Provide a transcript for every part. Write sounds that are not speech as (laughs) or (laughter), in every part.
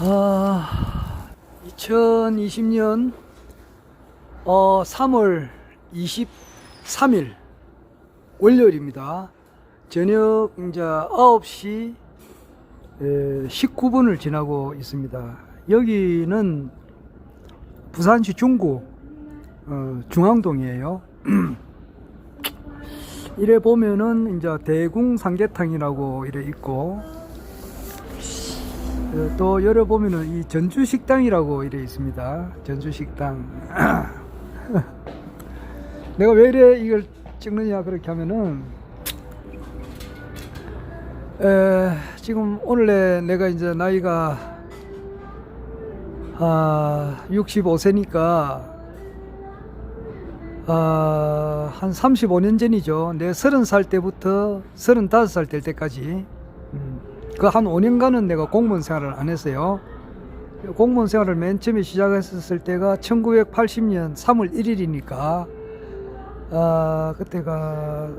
아, 2020년 어, 3월 23일 월요일입니다. 저녁 이제 9시 19분을 지나고 있습니다. 여기는 부산시 중구 어, 중앙동이에요. (clears throat) 이래 보면은 이제 대궁 삼계탕이라고 이래 있고 어, 또 열어 보면은 이 전주 식당이라고 이래 있습니다. 전주 식당. (clears throat) 내가 왜 이래 이걸 찍느냐 그렇게 하면은 에, 지금 오늘내 내가 이제 나이가 아 65세니까 아, 한 35년 전이죠. 내 30살 때부터 35살 될 때까지 음, 그 한 5년간은 내가 공무원 생활을 안 했어요. 공무원 생활을 맨 처음에 시작했었을 때가 1980년 3월 1일이니까 아, 그때가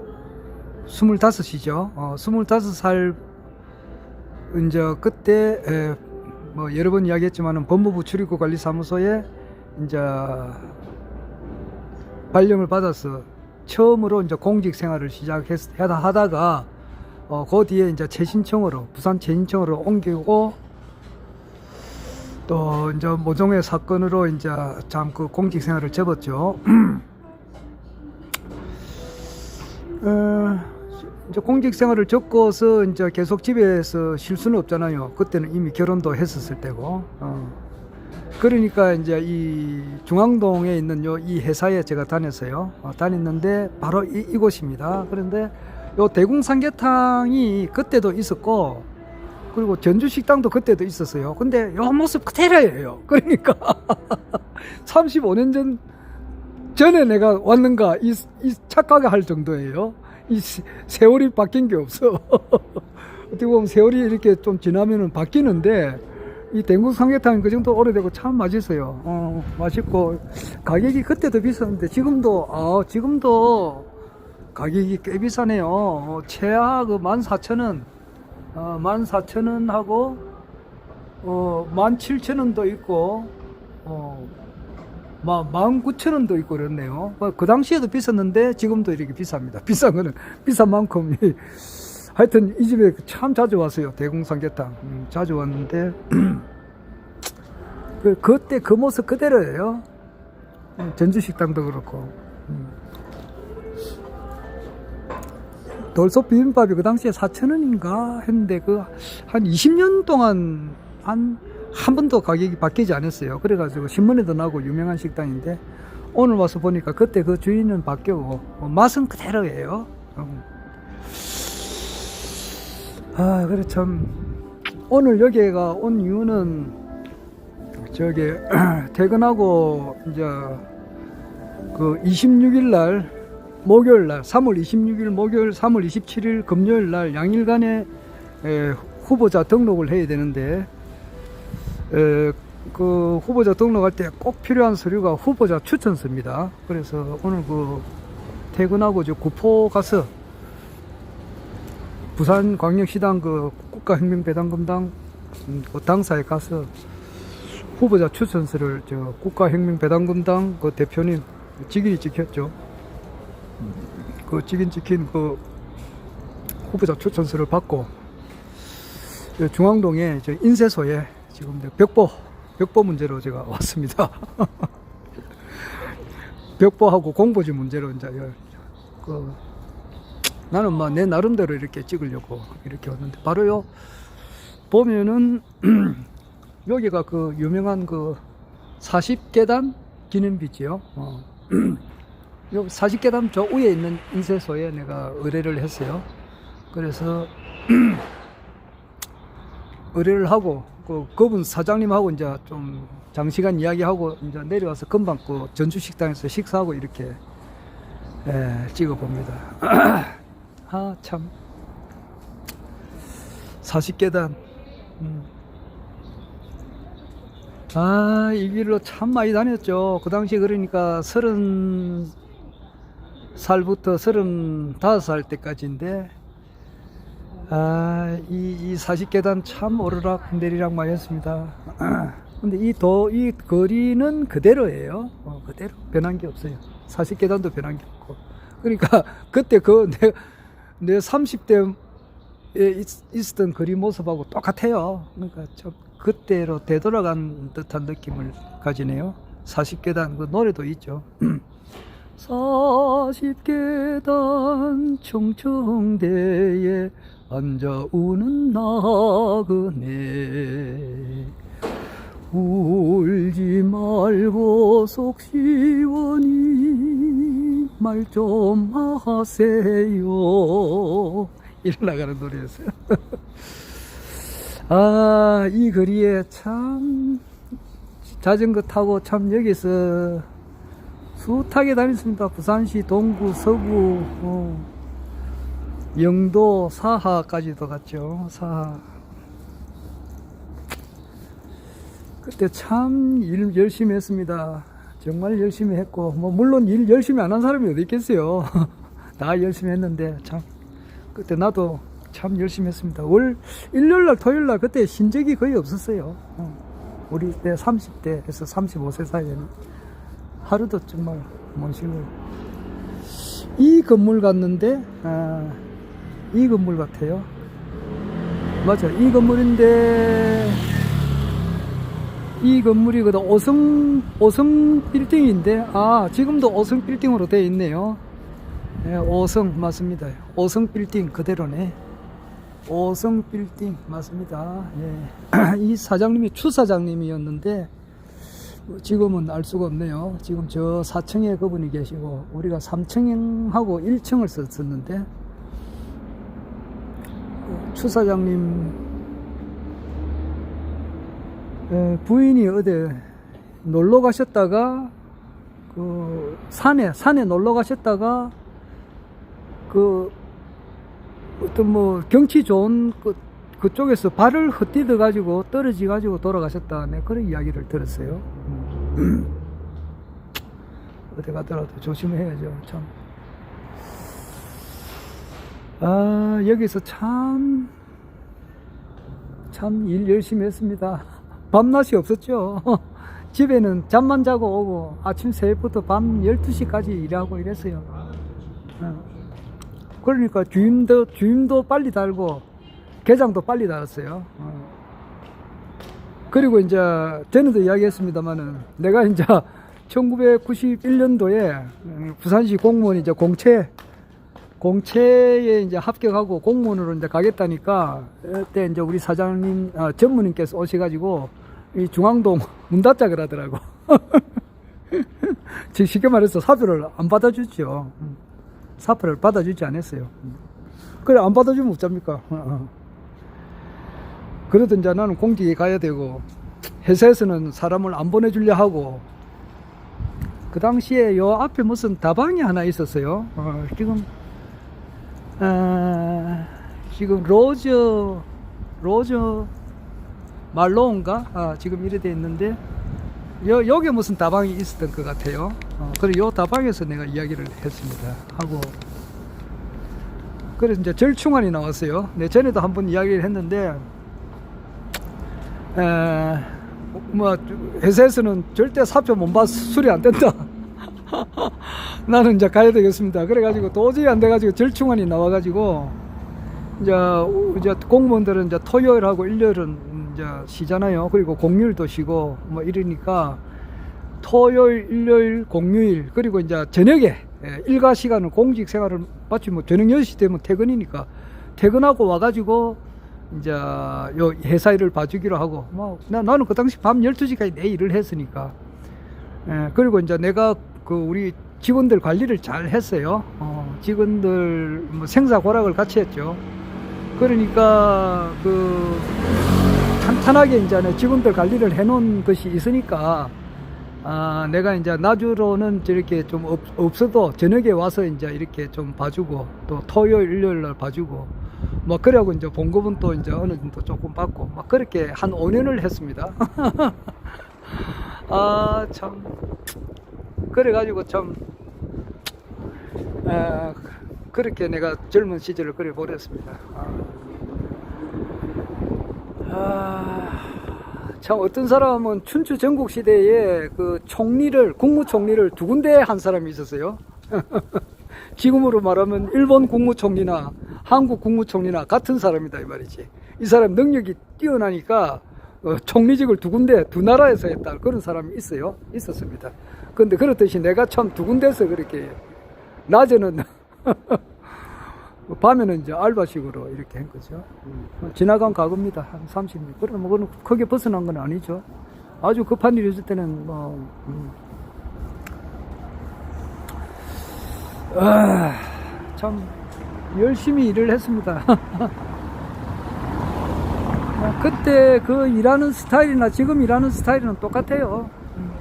25이죠. 어, 25살 이제 그때 에, 뭐 여러 번 이야기했지만은 법무부 출입구 관리사무소에 이제 발령을 받아서 처음으로 이제 공직 생활을 시작했 하다가 어, 그 뒤에 이제 재신청으로 부산 재신청으로 옮기고 또 이제 모종의 사건으로 이제 참 그 공직 생활을 접었죠. (clears throat) 어, 공직 생활을 접고서 이제 계속 집에서 쉴 수는 없잖아요. 그때는 이미 결혼도 했었을 때고. 어. 그러니까 이제 이 중앙동에 있는 요 이 회사에 제가 다녔어요. 어, 다녔는데 바로 이, 이곳입니다. 그런데 요 대궁 삼계탕이 그때도 있었고 그리고 전주 식당도 그때도 있었어요. 근데 요 모습 그대로예요. (laughs) 그러니까 (laughs) 35년 전 전에 내가 왔는가 이, 이 착각을 할 정도예요. 이 세- 세월이 바뀐 게 없어. (laughs) 어떻게 보면 세월이 이렇게 좀 지나면은 바뀌는데 이 대구 삼계탕 그 정도 오래되고 참 맛있어요. 어, 맛있고 가격이 그때도 비쌌는데 지금도 아 지금도 가격이 꽤 비싸네요. 어, 최하 그 14,000원, 어, 14,000원 하고 어, 17,000원도 있고 어, 마, 19,000원도 있고 그렇네요. 뭐, 그 당시에도 비쌌는데 지금도 이렇게 비쌉니다. (laughs) 비싼 거는 비싼 만큼 이- 하여튼 이 집에 참 자주 왔어요. 대궁삼계탕 음, 자주 왔는데 (clears throat) 그 그때 그 모습 그대로예요. 음, 전주식당도 그렇고 돌솥 비빔밥이 그 당시에 4,000원인가 했는데 그 한 20년 동안 한 한 번도 가격이 바뀌지 않았어요. 그래가지고 신문에도 나고 유명한 식당인데 오늘 와서 보니까 그때 그 주인은 바뀌고 어, 맛은 그대로예요. 음. 아, 그래 참 오늘 여기가 온 이유는 저기 (clears throat) 퇴근하고 이제 그 26일 날 목요일 날 3월 26일 목요일 3월 27일 금요일 날 양일간에 에, 후보자 등록을 해야 되는데 에, 그 후보자 등록할 때 꼭 필요한 서류가 후보자 추천서입니다. 그래서 오늘 그 퇴근하고 저 구포 가서 부산 광역시당 그 국가혁명배당금당 음, 그 당사에 가서 후보자 추천서를 저 국가혁명배당금당 그 대표님 직인이 찍혔죠. 그 직인 찍힌 그 후보자 추천서를 받고 저 중앙동에 저 인쇄소에 지금 벽보 벽보 문제로 제가 (laughs) 왔습니다. 벽보하고 공보지 문제로 이제 여- 그 나는 뭐내 나름대로 이렇게 찍으려고 이렇게 왔는데 바로요 보면은 (clears throat) 여기가 그 유명한 그 40계단 기념비지요. 어. (clears throat) 요 40계단 저 위에 있는 인쇄소에 내가 의뢰를 했어요. 그래서 (clears throat) 의뢰를 하고 그 그분 사장님하고 이제 좀 장시간 이야기하고 이제 내려와서 금방 그 전주 식당에서 식사하고 이렇게 예, 찍어 봅니다. (clears throat) 아, 참. 40계단. 음. 아, 이 길로 참 많이 다녔죠. 그 당시 그러니까 서른 살부터 서른 다섯 살 때까지인데, 아, 이, 이 40계단 참 오르락 내리락 많이 했습니다. (clears throat) 근데 이 도, 이 거리는 그대로예요. 어, 그대로. 변한 게 없어요. 40계단도 변한 게 없고. 그러니까 (laughs) 그때 그 내, 내 30대에 있 었던 거리 모습하고 똑같아요. 그러니까 좀 그때로 되돌아간 듯한 느낌을 가지네요. 40계단 그 노래도 있죠. (clears throat) 40계단 청청대에 앉아 우는 나그네. 울지 말고 속 시원히 말 좀 하세요. 이러나가는 노래였어요. (laughs) 아 이 거리에 참 자전거 타고 참 여기서 숱하게 다녔습니다. 부산시 동구, 서구, 어, 영도, 사하까지도 갔죠. 사하. 그때 참 일 열심히 했습니다. 정말 열심히 했고, 뭐, 물론 일 열심히 안 한 사람이 어디 있겠어요. (laughs) 다 열심히 했는데, 참. 그때 나도 참 열심히 했습니다. 월, 일요일날, 토요일날 그때 신적이 거의 없었어요. 어. 우리 때 30대에서 35세 사이에는. 하루도 정말 못 쉬고. 이 건물 갔는데 아, 이 건물 같아요. 맞아 이 건물인데 이 건물이거든 오성 오성 빌딩인데 아 지금도 오성 빌딩으로 되어 있네요. 네, 오성 맞습니다. 오성 빌딩 그대로네. 오성 빌딩 맞습니다. 예. (clears throat) 이 사장님이 추 사장님이었는데 지금은 알 수가 없네요. 지금 저 4층에 그분이 계시고 우리가 3층하고 1층을 썼었는데 추 사장님 에, 부인이 어디 놀러 가셨다가 그 산에 산에 놀러 가셨다가 그 어떤 뭐 경치 좋은 그 그쪽에서 발을 헛디뎌 가지고 떨어지 가지고 돌아가셨다. 네, 그런 이야기를 들었어요. 음. 어디 가더라도 조심해야죠. 참. 아, 여기서 참, 참 일 열심히 했습니다. (laughs) 밤낮이 없었죠. (laughs) 집에는 잠만 자고 오고 아침 새벽부터 밤 12시까지 일하고 이랬어요. 어. 그러니까 주임도, 주임도 빨리 달고 개장도 빨리 달았어요. 어. 그리고 이제 전에도 이야기했습니다만은 내가 이제 1991년도에 부산시 공무원 이제 공채 공채에 이제 합격하고 공무원으로 이제 가겠다니까 그때 이제 우리 사장님 아, 전무님께서 오셔가지고 이 중앙동 (laughs) 문 닫자 그러더라고. (laughs) 즉 쉽게 말해서 사표를 안 받아주죠. 사표를 받아주지 않았어요. 그래 안 받아주면 어쩝니까? 어, 어. 그러던 나는 공직에 가야 되고 회사에서는 사람을 안 보내주려 하고 그 당시에 요 앞에 무슨 다방이 하나 있었어요. 어, 지금 아, 지금 로저 로저 말로인가 아, 지금 이래 돼 있는데 여, 여기 무슨 다방이 있었던 것 같아요. 어, 그래 요 다방에서 내가 이야기를 했습니다. 하고 그래서 이제 절충안이 나왔어요. 네, 전에도 한번 이야기를 했는데 에, 뭐 회사에서는 절대 사표 못 받, 수리 안 된다. (laughs) 나는 이제 가야 되겠습니다. 그래가지고 도저히 안 돼가지고 절충안이 나와가지고 이제 이제 공무원들은 이제 토요일하고 일요일은 이제 쉬잖아요. 그리고 공휴일도 쉬고 뭐 이러니까 토요일, 일요일, 공휴일 그리고 이제 저녁에 예, 일과 시간을 공직 생활을 마치 뭐 저녁 10시 되면 퇴근이니까 퇴근하고 와가지고 이제 요 회사 일을 봐주기로 하고 뭐 나, 나는 그 당시 밤 12시까지 내 일을 했으니까. 예, 그리고 이제 내가 그 우리 직원들 관리를 잘 했어요. 어, 직원들 뭐 생사 고락을 같이 했죠. 그러니까 그 탄탄하게 이제 직원들 관리를 해놓은 것이 있으니까 아, 내가 이제 나주로는 저렇게 좀 없, 없어도 저녁에 와서 이제 이렇게 좀 봐주고 또 토요일 일요일 날 봐주고 뭐 그래고 이제 봉급은 또 이제 어느 정도 조금 받고 막 그렇게 한 5년을 했습니다. (laughs) 아 참 그래가지고 참 아, 그렇게 내가 젊은 시절을 그래 보냈습니다. 아. 아, 참 어떤 사람은 춘추 전국 시대에 그 총리를 국무총리를 두 군데 한 사람이 있었어요. (laughs) 지금으로 말하면 일본 국무총리나 한국 국무총리나 같은 사람이다 이 말이지. 이 사람 능력이 뛰어나니까 어, 총리직을 두 군데 두 나라에서 했다 그런 사람이 있어요. 있었습니다. 그런데 그렇듯이 내가 참 두 군데서 그렇게 낮에는 (laughs) 밤에는 이제 알바식으로 이렇게 한 거죠. 음, 지나간 과거입니다. 한 30년. 그러나 뭐, 그건 크게 벗어난 건 아니죠. 아주 급한 일이 있을 때는 뭐, 음. 아, 참, 열심히 일을 했습니다. (laughs) 뭐 그때 그 일하는 스타일이나 지금 일하는 스타일은 똑같아요. 음.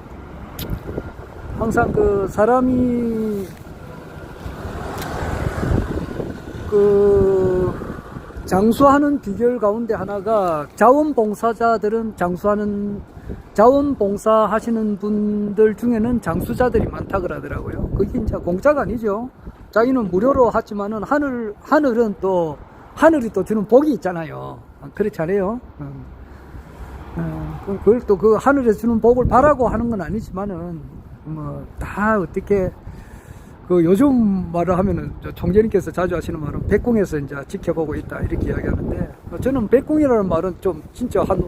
항상 그 사람이 그 장수하는 비결 가운데 하나가 자원봉사자들은 장수하는 자원봉사 하시는 분들 중에는 장수자들이 많다 그러더라고요. 그게 이제 공짜가 아니죠. 자기는 무료로 하지만은 하늘 하늘은 또 하늘이 또 주는 복이 있잖아요. 그렇지 않아요? 음. 어, 그- 그걸 또 그 하늘에서 주는 복을 바라고 하는 건 아니지만은 뭐 다 어떻게 그 요즘 말을 하면은 저 총재님께서 자주 하시는 말은 백궁에서 이제 지켜보고 있다 이렇게 이야기하는데 어, 저는 백궁이라는 말은 좀 진짜 한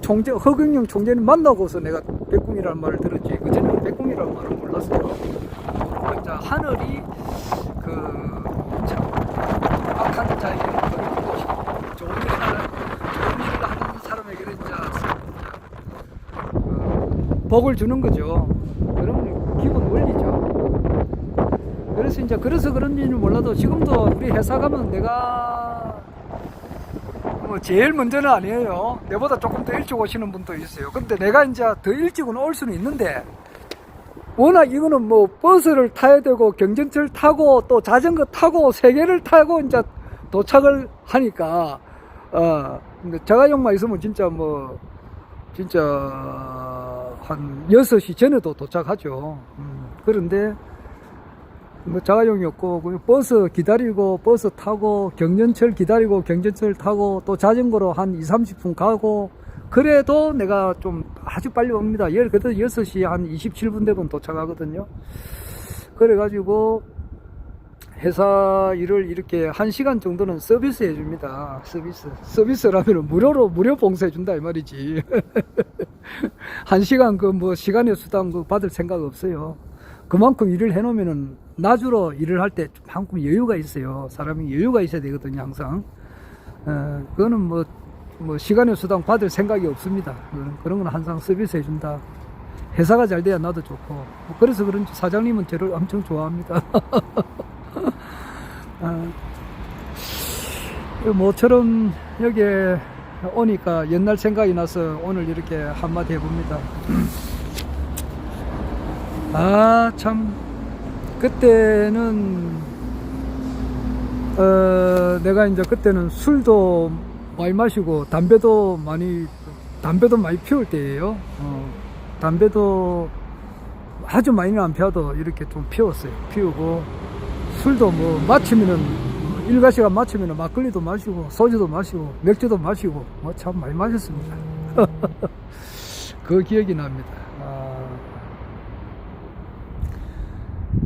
총재 허경영 총재님 만나고서 내가 백궁이라는 말을 들었지 그전에는 백궁이라는 말은 몰랐어요. 그러니까 이제 하늘이 그참 악한 그런 것이고 좋은 일을 하는 좋은 일을 하는 사람에게는 이제 그 복을 주는 거죠. 그러면 기본 원리죠. 그래서 이제 그래서 그런지는 몰라도 지금도 우리 회사 가면 내가 뭐 제일 먼저는 아니에요. 내보다 조금 더 일찍 오시는 분도 있어요. 근데 내가 이제 더 일찍은 올 수는 있는데 워낙 이거는 뭐 버스를 타야 되고 경전철 타고 또 자전거 타고 세 개를 타고 이제 도착을 하니까 어 근데 자가용만 있으면 진짜 뭐 진짜 한 6시 전에도 도착하죠. 음, 그런데 뭐 자가용이 없고 그 버스 기다리고 버스 타고 경전철 기다리고 경전철 타고 또 자전거로 한 2, 30분 가고 그래도 내가 좀 아주 빨리 옵니다. 예, 그래도 6시 한 27분 되면 도착하거든요. 그래가지고 회사 일을 이렇게 한 시간 정도는 서비스 해줍니다. 서비스. 서비스라면 무료로, 무료 봉사해준다, 이 말이지. (laughs) 한 시간 그 뭐 시간의 수당 그 받을 생각 없어요. 그만큼 일을 해놓으면은 나주로 일을 할때 조금 여유가 있어요. 사람이 여유가 있어야 되거든요, 항상. 어, 그거는 뭐, 뭐 시간의 수당 받을 생각이 없습니다. 그런, 그런 건 항상 서비스 해준다. 회사가 잘 돼야 나도 좋고. 뭐 그래서 그런지 사장님은 저를 엄청 좋아합니다. 어, (laughs) 모처럼 여기 오니까 옛날 생각이 나서 오늘 이렇게 한마디 해봅니다. 아, 참, 그때는, 어, 내가 이제 그때는 술도 많이 마시고, 담배도 많이, 담배도 많이 피울 때예요 어, 담배도 아주 많이는 안 피워도 이렇게 좀 피웠어요. 피우고, 술도 뭐, 마치면은, 일가시간 마치면은 막걸리도 마시고, 소주도 마시고, 맥주도 마시고, 뭐 참 많이 마셨습니다. (laughs) 그 기억이 납니다. 아.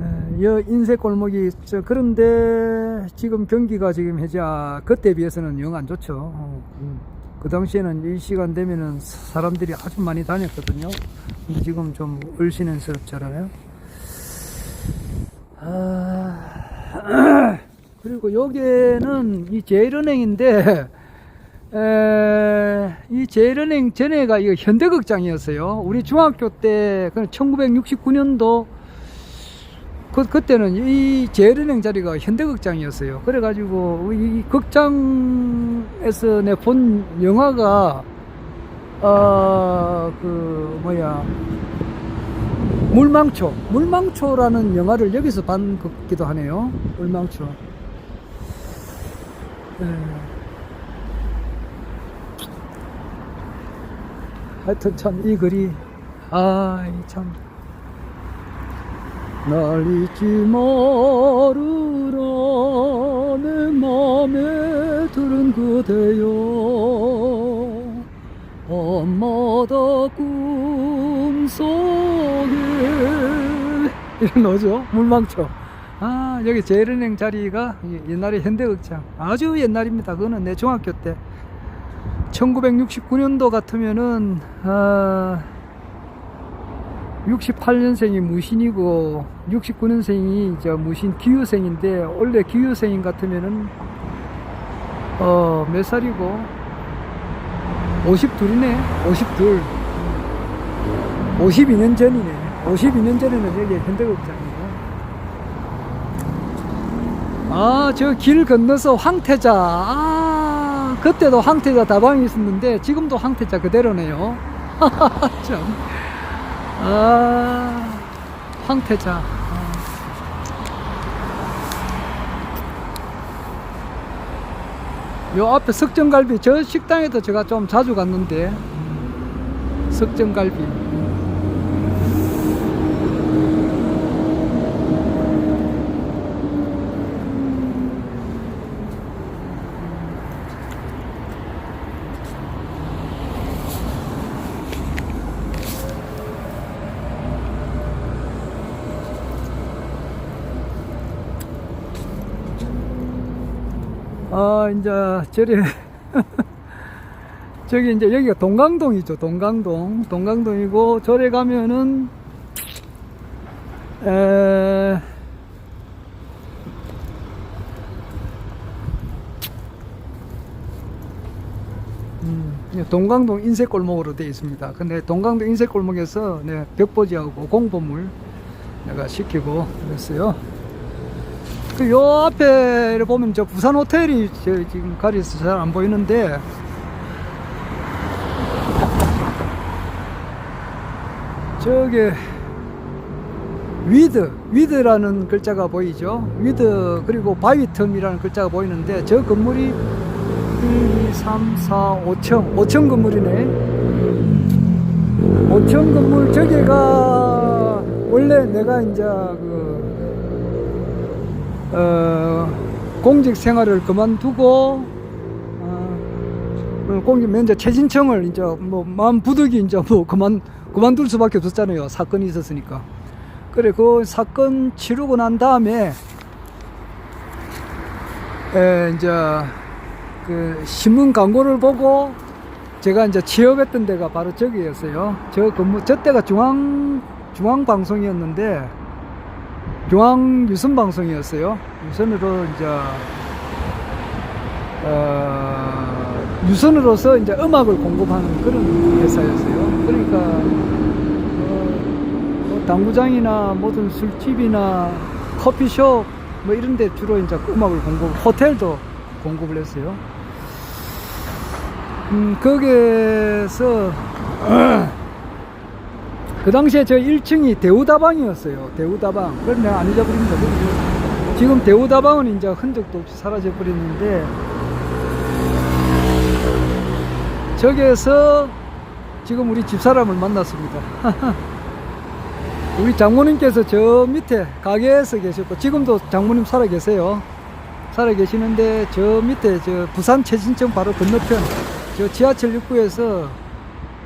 에, 여 인쇄 골목이 저 그런데 지금 경기가 지금 해자 그때 비해서는 영 안 좋죠. 어, 음. 그 당시에는 이 시간 되면은 사람들이 아주 많이 다녔거든요. 지금 좀 을신연스럽잖아요. 아, (clears throat) 그리고 여기는 이 제일은행인데 에, 이 제일은행 전에가 이거 현대극장이었어요. 우리 중학교 때, 그 1969년도, 그, 그때는 이 제일은행 자리가 현대극장이었어요. 그래가지고, 이 극장에서 내 본 영화가, 어, 그, 뭐야, 물망초. 물망초라는 영화를 여기서 본것 같기도 하네요. 물망초. 에. 하여튼 참 이 글이 아참 날 잊지 말으라 내 맘에 들은 그대여. 꿈속에 이런 노죠? 물망초. 아 여기 제일은행 자리가 이 옛날에 현대극장. 아주 옛날입니다. 그거는 내 중학교 때. 1969년도 같으면은 아 68년생이 무신이고 69년생이 저 무신 기후생인데 원래 기후생인 같으면은 어 몇 살이고? 52이네. 52 52년 전이네. 52년 전에는 여기 현대극장이고. 아저 길 건너서 황태자. 아 그때도 황태자 다방이 있었는데 지금도 황태자 그대로네요. (laughs) 참. 아 황태자 아. 요 앞에 석정갈비 저 식당에도 제가 좀 자주 갔는데 음, 석정갈비 아 이제 저리 (laughs) 저기 이제 여기가 동강동이죠 동강동 동강동이고 저래 가면은 에 음, 예, 동강동 인쇄골목으로 되어 있습니다. 근데 동강동 인쇄골목에서 네, 벽보지하고 공보물 내가 시키고 그랬어요. 그 요 앞에를 보면 저 부산 호텔이 저 지금 가려서 잘 안 보이는데. 저기 위드 위드라는 글자가 보이죠? 위드 그리고 바위텀이라는 글자가 보이는데 저 건물이 1, 2, 3, 4, 5층 5층 건물이네. 5층 건물 저기가 원래 내가 이제 그 어, 공직 생활을 그만두고 어, 공직 면제 최진청을 이제 뭐 마음 부득이 이제 뭐 그만 그만둘 수밖에 없었잖아요. 사건이 있었으니까. 그래 그 사건 치르고 난 다음에 에, 이제 그 신문 광고를 보고 제가 이제 취업했던 데가 바로 저기였어요. 저 근무 저 때가 중앙 중앙 방송이었는데 중앙 유선 방송이었어요. 유선으로 이제 어, 유선으로서 이제 음악을 공급하는 그런 회사였어요. 그러니까 어, 뭐 당구장이나 모든 술집이나 커피숍 뭐 이런데 주로 이제 음악을 공급, 호텔도 공급을 했어요. 음, 거기에서 (clears throat) 그 당시에 저 1층이 대우다방이었어요. 대우다방. 그걸 내가 안 잊어버립니다. 지금 대우다방은 이제 흔적도 없이 사라져 버렸는데, 저기에서 지금 우리 집사람을 만났습니다. (laughs) 우리 장모님께서 저 밑에 가게에서 계셨고, 지금도 장모님 살아 계세요. 살아 계시는데, 저 밑에 저 부산 최신청 바로 건너편, 저 지하철 입구에서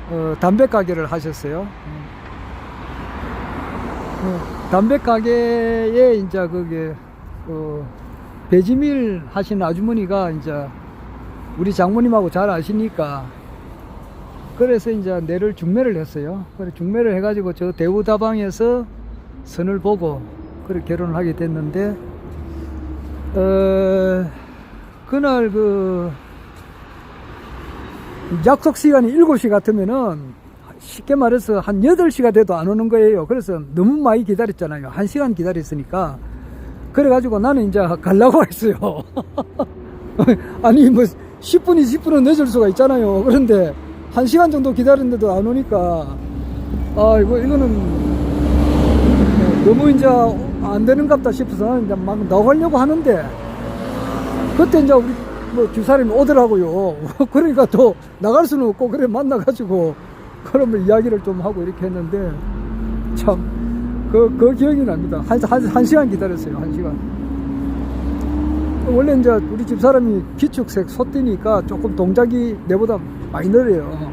어, 담배 가게를 하셨어요. 어, 담배 가게에 이제 그게 어, 배지밀 하시는 아주머니가 이제 우리 장모님하고 잘 아시니까 그래서 이제 내를 중매를 했어요. 그래 중매를 해가지고 저 대우다방에서 선을 보고 그래 결혼을 하게 됐는데 어, 그날 그 약속 시간이 7시 같으면은 쉽게 말해서 한 8시가 돼도 안 오는 거예요. 그래서 너무 많이 기다렸잖아요. 1시간 기다렸으니까. 그래가지고 나는 이제 가려고 (laughs) 했어요. (laughs) 아니, 뭐, 10분, 20분은 늦을 수가 있잖아요. 그런데 1시간 정도 기다렸는데도 안 오니까, 아, 이거, 이거는 너무 이제 안 되는 갑다 싶어서 나는 이제 막 나가려고 하는데, 그때 이제 우리 뭐 주사람이 오더라고요. (laughs) 그러니까 또 나갈 수는 없고, 그래 만나가지고, 그러면 이야기를 좀 하고 이렇게 했는데 참 그, 그 기억이 납니다. 한, 한, 한 시간 기다렸어요. 한 시간. 원래 이제 우리 집 사람이 기축색 소띠니까 조금 동작이 내보다 많이 느려요.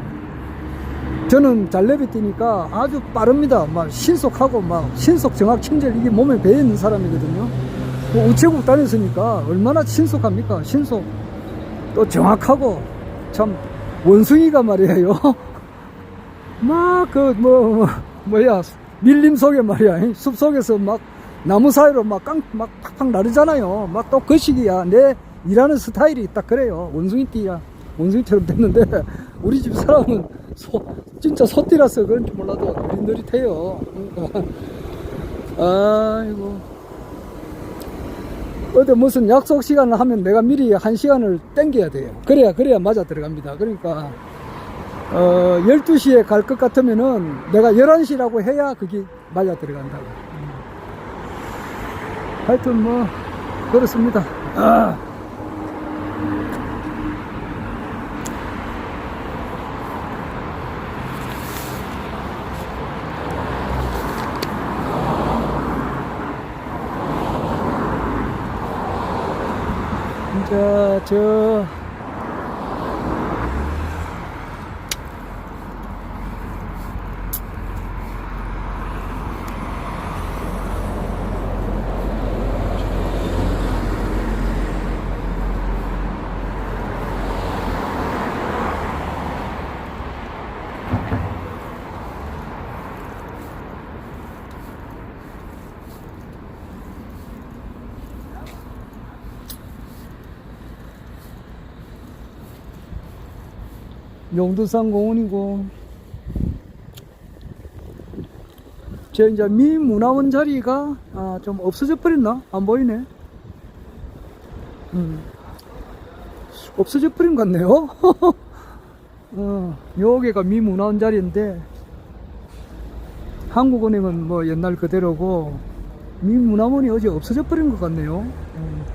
저는 잘레비 뛰니까 아주 빠릅니다. 막 신속하고 막 신속 정확 침절 이게 몸에 배어 있는 사람이거든요. 뭐 우체국 다녔으니까 얼마나 신속합니까? 신속 또 정확하고 참 원숭이가 말이에요. (laughs) 막그뭐 뭐야 밀림 속에 말이야 숲 속에서 막 나무 사이로 막 깡 막 팍팍 나르잖아요. 막또그 시기야 내 일하는 스타일이 딱 그래요. 원숭이띠야 원숭이처럼 됐는데 (laughs) 우리 집 사람은 소 진짜 소띠라서 그런지 몰라도 느릿느릿해요. (laughs) 아이고 어디 무슨 약속 시간을 하면 내가 미리 한 시간을 땡겨야 돼요. 그래야, 그래야 맞아 들어갑니다. 그러니까, 어, 12시에 갈 것 같으면은 내가 11시라고 해야 그게 맞아 들어간다고. 음. 하여튼 뭐, 그렇습니다. 아. 자, 저, 용두산 공원이고, 제 이제 미문화원 자리가 아, 좀 없어져 버렸나? 안 보이네. 음. 없어져 버린 것 같네요. (laughs) 어, 여기가 미문화원 자리인데, 한국은행은 뭐 옛날 그대로고, 미문화원이 어제 없어져 버린 것 같네요. 음.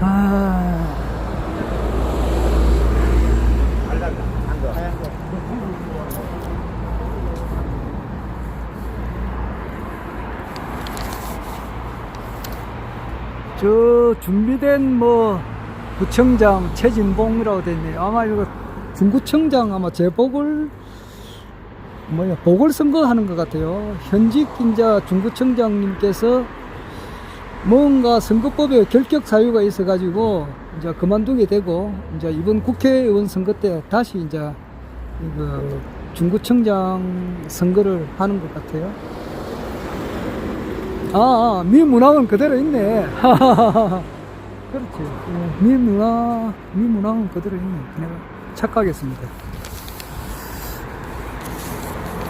아. 저 준비된 뭐 구청장 최진봉이라고 돼 있네요. 아마 이거 중구청장 아마 재보궐 뭐야 보궐선거 하는 것 같아요. 현직 인자 중구청장님께서 뭔가 선거법에 결격 사유가 있어가지고 이제 그만두게 되고 이제 이번 국회의원 선거 때 다시 이제 그 중구청장 선거를 하는 것 같아요. 아, 아 미문항은 그대로 있네. (laughs) 그렇지. 예, 미문항, 미문항은 그대로 있네. 내가 착각했습니다.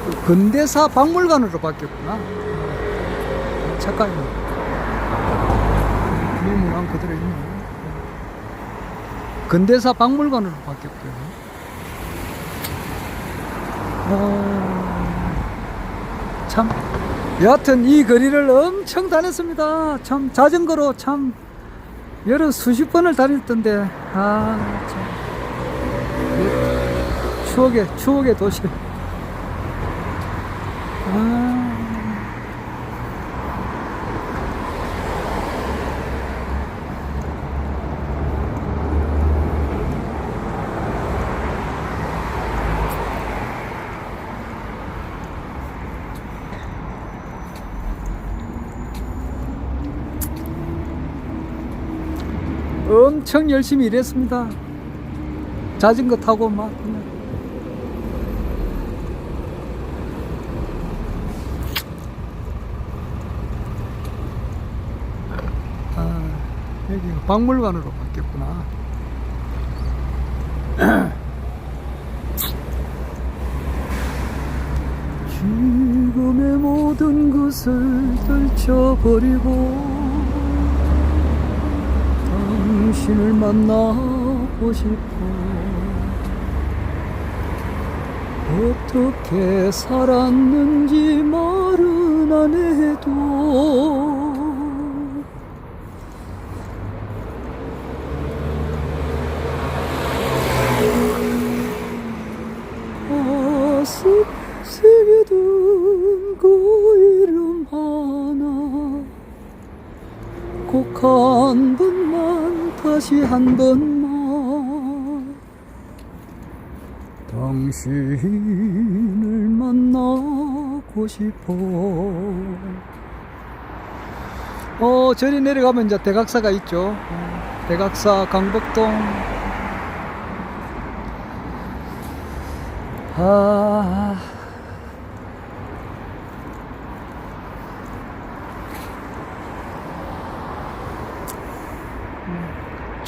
그 근대사 박물관으로 바뀌었구나. 착각했네. 미문항 그대로 있네. 근대사 박물관으로 바뀌었고요. 어, 참. 여하튼 이 거리를 엄청 다녔습니다. 참 자전거로 참 여러 수십 번을 다녔던데 아 참. 이 추억의 추억의 도시. 아. 엄청 열심히 일했습니다. 자전거 타고 막 그냥. 아, 여기 박물관으로 바뀌었구나. (clears throat) 지금의 모든 것을 떨쳐버리고 당신을 만나고 싶어. 어떻게 살았는지 말은 안 해도 다시 한 번만 당신을 만나고 싶어. 어 저리 내려가면 이제 대각사가 있죠. 어, 대각사 강북동. 아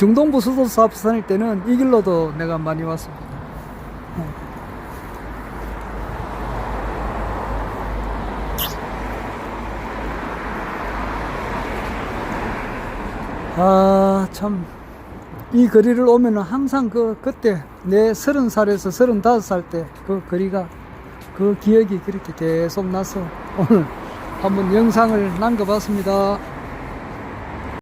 중동부 수도 사업 다닐 때는 이 길로도 내가 많이 왔습니다. 아, 참. 이 거리를 오면은 항상 그, 그때 내 서른 살에서 서른다섯 살 때 그 거리가 그 기억이 그렇게 계속 나서 오늘 한번 영상을 남겨봤습니다.